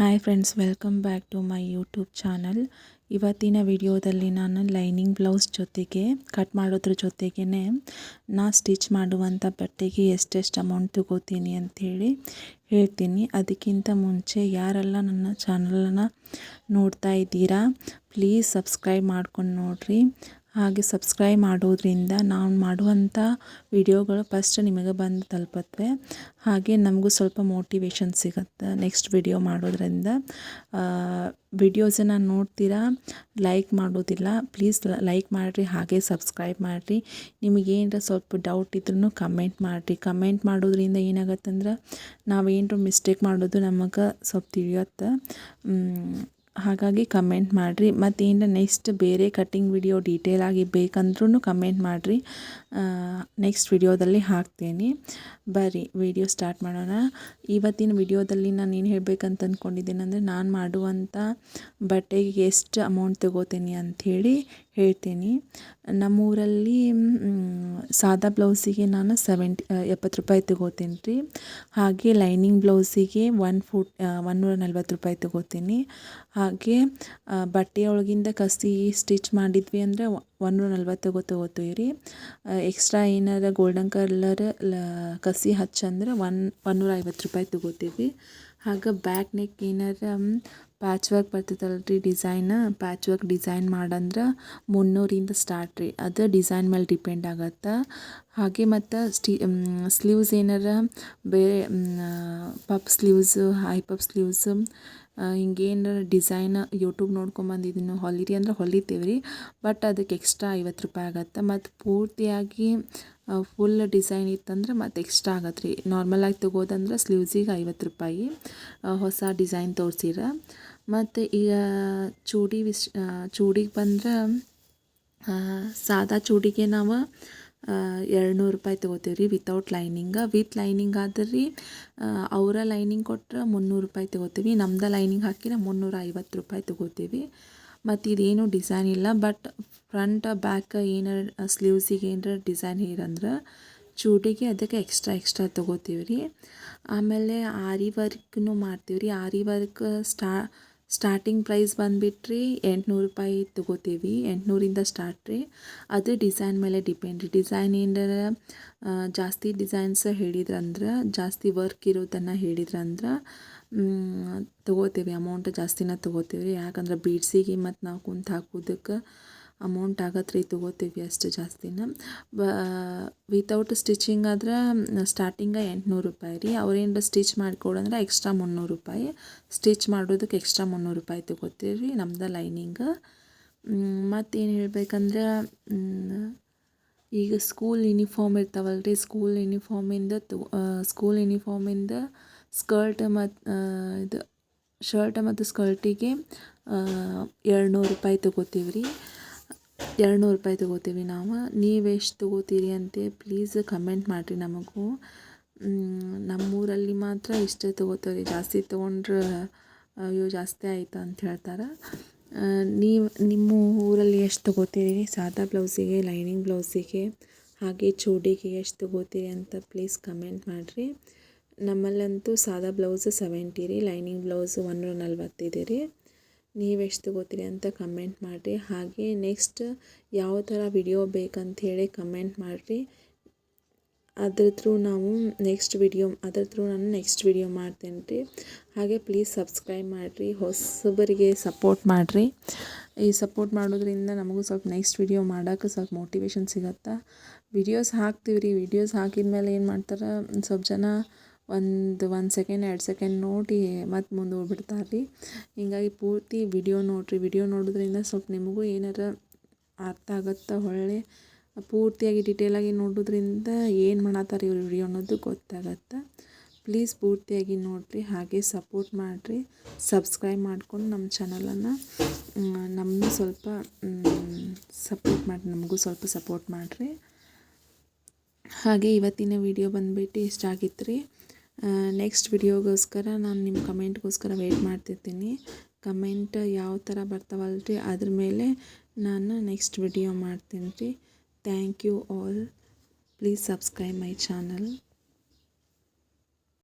Hi friends welcome back to my YouTube channel ಇವತ್ತಿನ ವಿಡಿಯೋದಲ್ಲಿ ನಾನು ಲೈನಿಂಗ್ ಬ್ಲೌಸ್ ಜೊತೆಗೆ, ಕಟ್ ಮಾಡೋದ್ರ ಜೊತೆಗೇ ನಾ ಸ್ಟಿಚ್ ಮಾಡುವಂಥ ಬಟ್ಟೆಗೆ ಎಷ್ಟೆಷ್ಟು ಅಮೌಂಟ್ ತಗೋತೀನಿ ಅಂಥೇಳಿ ಹೇಳ್ತೀನಿ. ಅದಕ್ಕಿಂತ ಮುಂಚೆ ಯಾರೆಲ್ಲ ನನ್ನ ಚಾನಲನ್ನು ನೋಡ್ತಾ ಇದ್ದೀರಾ ಪ್ಲೀಸ್ ಸಬ್ಸ್ಕ್ರೈಬ್ ಮಾಡ್ಕೊಂಡು ನೋಡಿರಿ. ಹಾಗೆ ಸಬ್ಸ್ಕ್ರೈಬ್ ಮಾಡೋದ್ರಿಂದ ನಾನು ಮಾಡುವಂಥ ವಿಡಿಯೋಗಳು ಫಸ್ಟ್ ನಿಮಗೆ ಬಂದು ತಲುಪುತ್ತವೆ. ಹಾಗೆ ನಮಗೂ ಸ್ವಲ್ಪ ಮೋಟಿವೇಶನ್ ಸಿಗುತ್ತೆ ನೆಕ್ಸ್ಟ್ ವಿಡಿಯೋ ಮಾಡೋದ್ರಿಂದ. ವಿಡಿಯೋಸನ್ನು ನೋಡ್ತೀರಾ? ಲೈಕ್ ಮಾಡೋದಿಲ್ಲ ಪ್ಲೀಸ್ ಲೈಕ್ ಮಾಡಿರಿ, ಹಾಗೆ ಸಬ್ಸ್ಕ್ರೈಬ್ ಮಾಡಿರಿ. ನಿಮಗೇನರ ಸ್ವಲ್ಪ ಡೌಟ್ ಇದ್ರೂ ಕಮೆಂಟ್ ಮಾಡಿರಿ. ಕಮೆಂಟ್ ಮಾಡೋದ್ರಿಂದ ಏನಾಗತ್ತಂದ್ರೆ ನಾವೇನರ ಮಿಸ್ಟೇಕ್ ಮಾಡೋದು ನಮಗೆ ಸ್ವಲ್ಪ ತಿಳಿಯುತ್ತೆ. ಹಾಗಾಗಿ ಕಮೆಂಟ್ ಮಾಡಿರಿ. ಮತ್ತು ಏನರ ನೆಕ್ಸ್ಟ್ ಬೇರೆ ಕಟ್ಟಿಂಗ್ ವಿಡಿಯೋ ಡೀಟೇಲಾಗಿ ಬೇಕಂದ್ರೂ ಕಮೆಂಟ್ ಮಾಡಿರಿ. ನೆಕ್ಸ್ಟ್ ವಿಡಿಯೋದಲ್ಲಿ ಹಾಕ್ತೀನಿ. ಬರ್ರಿ ವಿಡಿಯೋ ಸ್ಟಾರ್ಟ್ ಮಾಡೋಣ. ಇವತ್ತಿನ ವಿಡಿಯೋದಲ್ಲಿ ನಾನು ಏನು ಹೇಳಬೇಕಂತ ಅಂದ್ಕೊಂಡಿದ್ದೀನಿ ಅಂದರೆ ನಾನು ಮಾಡುವಂಥ ಬಟ್ಟೆಗೆ ಎಷ್ಟು ಅಮೌಂಟ್ ತಗೋತೀನಿ ಅಂಥೇಳಿ ಹೇಳ್ತೀನಿ. ನಮ್ಮೂರಲ್ಲಿ ಸಾದಾ ಬ್ಲೌಸಿಗೆ ನಾನು ಸೆವೆಂಟಿ ಎಪ್ಪತ್ತು ರೂಪಾಯಿ ತಗೋತೀನಿ ರೀ. ಹಾಗೆ ಲೈನಿಂಗ್ ಬ್ಲೌಸಿಗೆ ಒನ್ ಫುಟ್ ಒನ್ನೂರ ನಲ್ವತ್ತು ರೂಪಾಯಿ ತಗೋತೀನಿ. ಹಾಗೆ ಬಟ್ಟೆಯೊಳಗಿಂದ ಕಸಿ ಸ್ಟಿಚ್ ಮಾಡಿದ್ವಿ ಅಂದರೆ ಒನ್ನೂರ ನಲ್ವತ್ತು ತಗೋ ತೊಗೋತೀವಿ ರೀ ಎಕ್ಸ್ಟ್ರಾ ಏನಾರ ಗೋಲ್ಡನ್ ಕಲರ್ ಲ, ಕಸಿ ಹಚ್ಚಂದ್ರೆ ಒನ್ ಒನ್ನೂರ ಐವತ್ತು ರೂಪಾಯಿ ತೊಗೋತೀವಿ. ಹಾಗೆ ಬ್ಯಾಕ್ ನೆಕ್ ಏನಾರ ಪ್ಯಾಚ್ ವರ್ಕ್ ಬರ್ತೈತಲ್ಲ ರೀ ಡಿಸೈನ್ ಪ್ಯಾಚ್ ವರ್ಕ್ ಡಿಸೈನ್ ಮಾಡಂದ್ರೆ ಮುನ್ನೂರಿಂದ ಸ್ಟಾರ್ಟ್ ರೀ. ಅದು ಡಿಸೈನ್ ಮೇಲೆ ಡಿಪೆಂಡ್ ಆಗತ್ತೆ. ಹಾಗೆ ಮತ್ತು ಸ್ಟಿ ಸ್ಲೀವ್ಸ್ ಏನಾರ, ಬೇರೆ puff sleeves high puff sleeves ಹಿಂಗೇನಾರ design YouTube ನೋಡ್ಕೊಂಬಂದಿದ್ದೀನಿ ಹೊಲಿರಿ ಅಂದ್ರೆ ಹೊಲಿತೀವಿ ರೀ. ಬಟ್ ಅದಕ್ಕೆ ಎಕ್ಸ್ಟ್ರಾ ಐವತ್ತು ರೂಪಾಯಿ ಆಗತ್ತೆ. ಮತ್ತು ಪೂರ್ತಿಯಾಗಿ ಫುಲ್ ಡಿಸೈನ್ ಇತ್ತಂದ್ರೆ ಮತ್ತು ಎಕ್ಸ್ಟ್ರಾ ಆಗತ್ತೆ ರೀ. ನಾರ್ಮಲಾಗಿ ತೊಗೋದಂದ್ರೆ ಸ್ಲೀವ್ಸಿಗೆ ಐವತ್ತು ರೂಪಾಯಿ ಹೊಸ ಡಿಸೈನ್ ತೋರಿಸಿರ. ಮತ್ತು ಈಗ ಚೂಡಿ ವಿಶ್ ಚೂಡಿಗೆ ಬಂದ್ರೆ ಸಾದಾ ಚೂಡಿಗೆ ನಾವು ಎರಡು ನೂರು ರೂಪಾಯಿ ತೊಗೋತೀವಿ ರೀ ವಿತೌಟ್ ಲೈನಿಂಗ ವಿತ್ ಲೈನಿಂಗ್ ಆದ್ರೆ ರೀ ಅವರ ಲೈನಿಂಗ್ ಕೊಟ್ಟರೆ ಮುನ್ನೂರು ರೂಪಾಯಿ ತೊಗೋತೀವಿ. ನಮ್ದು ಲೈನಿಂಗ್ ಹಾಕಿದ್ರೆ ಮುನ್ನೂರ ಐವತ್ತು ರೂಪಾಯಿ ತೊಗೋತೀವಿ. ಮತ್ತು ಇದೇನು ಡಿಸೈನ್ ಇಲ್ಲ ಬಟ್ ಫ್ರಂಟ್ ಬ್ಯಾಕ್ ಏನಾರ ಸ್ಲೀವ್ಸಿಗೆ ಏನಾರ ಡಿಸೈನ್ ಇರಂದ್ರೆ ಚೂಟಿಗೆ ಅದಕ್ಕೆ ಎಕ್ಸ್ಟ್ರಾ ಎಕ್ಸ್ಟ್ರಾ ತೊಗೋತೀವಿ ರೀ. ಆಮೇಲೆ ಆರಿ ವರ್ಕ್ನು ಮಾಡ್ತೀವಿ ರೀ. ಆರಿ ವರ್ಕ್ ಸ್ಟಾ ಸ್ಟಾರ್ಟಿಂಗ್ ಪ್ರೈಸ್ ಬಂದುಬಿಟ್ರಿ, ಎಂಟುನೂರು ರೂಪಾಯಿ ತೊಗೋತೀವಿ, ಎಂಟುನೂರಿಂದ ಸ್ಟಾರ್ಟ್ ರೀ. ಅದು ಡಿಸೈನ್ ಮೇಲೆ ಡಿಪೆಂಡ್ ರೀ. ಡಿಸೈನ್ ಏನಾರ ಜಾಸ್ತಿ ಡಿಸೈನ್ಸ್ ಹೇಳಿದ್ರಂದ್ರೆ, ಜಾಸ್ತಿ ವರ್ಕ್ ಇರೋದನ್ನು ಹೇಳಿದ್ರಂದ್ರೆ ತೊಗೋತೀವಿ. ಅಮೌಂಟ್ ಜಾಸ್ತಿನ ತೊಗೋತೀವಿ ರೀ. ಯಾಕಂದ್ರೆ ಬೀಡ್ಸಿಗೆ ಮತ್ತು ನಾವು ಕುಂತು ಹಾಕೋದಕ್ಕೆ ಅಮೌಂಟ್ ಆಗತ್ತೆ ರೀ ತೊಗೋತೀವಿ ಅಷ್ಟು ಜಾಸ್ತಿನ. ಬ ವಿತೌಟ್ ಸ್ಟಿಚಿಂಗ್ ಆದ್ರೆ ಸ್ಟಾರ್ಟಿಂಗ ಎಂಟುನೂರು ರೂಪಾಯಿ ರೀ. ಅವ್ರೇನು ಸ್ಟಿಚ್ ಮಾಡಿಕೊಡಂದ್ರೆ ಎಕ್ಸ್ಟ್ರಾ ಮುನ್ನೂರು ರೂಪಾಯಿ. ಸ್ಟಿಚ್ ಮಾಡೋದಕ್ಕೆ ಎಕ್ಸ್ಟ್ರಾ ಮುನ್ನೂರು ರೂಪಾಯಿ ತೊಗೋತೀವಿ ರೀ ನಮ್ದು ಲೈನಿಂಗ್ ಮತ್ತೇನು ಹೇಳ್ಬೇಕಂದ್ರೆ ಈಗ ಸ್ಕೂಲ್ ಯೂನಿಫಾರ್ಮ್ ಇರ್ತಾವಲ್ಲ ರೀ ಸ್ಕೂಲ್ ಯೂನಿಫಾರ್ಮಿಂದ ತಗೋ ಸ್ಕೂಲ್ ಯೂನಿಫಾರ್ಮಿಂದ ಸ್ಕರ್ಟ್ ಮತ್ತು ಇದು ಶರ್ಟ್ ಮತ್ತು ಸ್ಕರ್ಟಿಗೆ ಎರಡು ನೂರು ರೂಪಾಯಿ ತೊಗೋತೀವಿ ರೀ. ಎರಡು ನೂರು ರೂಪಾಯಿ ತೊಗೋತೀವಿ ನಾವು. ನೀವು ಎಷ್ಟು ತೊಗೋತೀರಿ ಅಂತ ಪ್ಲೀಸ್ ಕಮೆಂಟ್ ಮಾಡಿರಿ ನಮಗೂ. ನಮ್ಮೂರಲ್ಲಿ ಮಾತ್ರ ಇಷ್ಟೇ ತೊಗೋತಾರೆ ಜಾಸ್ತಿ ತೊಗೊಂಡ್ರೆ ಅಯ್ಯೋ, ಜಾಸ್ತಿ ಆಯಿತು ಅಂತ ಹೇಳ್ತಾರೆ. ನೀವು, ನಿಮ್ಮ ಊರಲ್ಲಿ ಎಷ್ಟು ತೊಗೋತೀರಿ? ಸಾದಾ ಬ್ಲೌಸಿಗೆ, ಲೈನಿಂಗ್ ಬ್ಲೌಸಿಗೆ, ಹಾಗೆ ಚೂಡಿಗೆ ಎಷ್ಟು ತೊಗೋತೀರಿ ಅಂತ ಪ್ಲೀಸ್ ಕಮೆಂಟ್ ಮಾಡಿರಿ. ನಮ್ಮಲ್ಲಂತೂ ಸಾದಾ ಬ್ಲೌಸ್ ಸೆವೆಂಟಿ ರೀ, ಲೈನಿಂಗ್ ಬ್ಲೌಸ್ ಒನ್ನೂರ ನಲ್ವತ್ತಿದೆ ರೀ. ನೀವು ಎಷ್ಟು ತೊಗೋತೀರಿ ಅಂತ ಕಮೆಂಟ್ ಮಾಡಿರಿ. ಹಾಗೆ ನೆಕ್ಸ್ಟ್ ಯಾವ ಥರ ವಿಡಿಯೋ ಬೇಕಂಥೇಳಿ ಕಮೆಂಟ್ ಮಾಡಿರಿ. ಅದ್ರ ಥ್ರೂ ನಾವು ನೆಕ್ಸ್ಟ್ ವಿಡಿಯೋ ಅದ್ರ ಥ್ರೂ ನಾನು ನೆಕ್ಸ್ಟ್ ವಿಡಿಯೋ ಮಾಡ್ತೇನೆ ರೀ ಹಾಗೆ ಪ್ಲೀಸ್ ಸಬ್ಸ್ಕ್ರೈಬ್ ಮಾಡಿರಿ, ಹೊಸಬರಿಗೆ ಸಪೋರ್ಟ್ ಮಾಡಿರಿ. ಈ ಸಪೋರ್ಟ್ ಮಾಡೋದ್ರಿಂದ ನಮಗೂ ಸ್ವಲ್ಪ ನೆಕ್ಸ್ಟ್ ವಿಡಿಯೋ ಮಾಡೋಕ್ಕೆ ಸ್ವಲ್ಪ ಮೋಟಿವೇಶನ್ ಸಿಗತ್ತೆ. ವಿಡಿಯೋಸ್ ಹಾಕ್ತೀವಿ ರೀ ವಿಡಿಯೋಸ್ ಹಾಕಿದ ಮೇಲೆ ಏನು ಮಾಡ್ತಾರೆ ಸ್ವಲ್ಪ ಜನ ಒಂದು ಒಂದು ಸೆಕೆಂಡ್ ಎರಡು ಸೆಕೆಂಡ್ ನೋಡಿ ಮತ್ತು ಮುಂದೆ ಹೋಗ್ಬಿಡ್ತಾರೆ ರೀ ಹೀಗಾಗಿ ಪೂರ್ತಿ ವಿಡಿಯೋ ನೋಡಿರಿ. ವಿಡಿಯೋ ನೋಡೋದ್ರಿಂದ ಸ್ವಲ್ಪ ನಿಮಗೂ ಏನಾರ ಅರ್ಥ ಆಗತ್ತೆ ಒಳ್ಳೆ ಪೂರ್ತಿಯಾಗಿ ಡಿಟೇಲಾಗಿ ನೋಡೋದ್ರಿಂದ ಏನು ಮಾಡತ್ತಾರೆ ಇವ್ರು ವಿಡಿಯೋ ಅನ್ನೋದು ಗೊತ್ತಾಗತ್ತೆ? ಪ್ಲೀಸ್ ಪೂರ್ತಿಯಾಗಿ ನೋಡಿರಿ, ಹಾಗೆ ಸಪೋರ್ಟ್ ಮಾಡಿರಿ. ಸಬ್ಸ್ಕ್ರೈಬ್ ಮಾಡ್ಕೊಂಡು ನಮ್ಮ ಚಾನಲನ್ನು ನಮ್ಮ ಸ್ವಲ್ಪ ಸಪೋರ್ಟ್ ಮಾಡಿ, ನಮಗೂ ಸ್ವಲ್ಪ ಸಪೋರ್ಟ್ ಮಾಡಿರಿ. ಹಾಗೆ ಇವತ್ತಿನ ವಿಡಿಯೋ ಬಂದುಬಿಟ್ಟು ಇಷ್ಟ ಆಗಿತ್ತು ರೀ ನೆಕ್ಸ್ಟ್ ವಿಡಿಯೋಗೋಸ್ಕರ ನಾನು ನಿಮ್ಮ ಕಮೆಂಟ್ಗೋಸ್ಕರ ವೆಯ್ಟ್ ಮಾಡ್ತಿರ್ತೀನಿ. ಕಮೆಂಟ್ ಯಾವ ಥರ ಬರ್ತಾವಲ್ಲ ರೀ ಅದ್ರ ಮೇಲೆ ನಾನು ನೆಕ್ಸ್ಟ್ ವಿಡಿಯೋ ಮಾಡ್ತೀನಿ ರೀ. Thank you all please subscribe my channel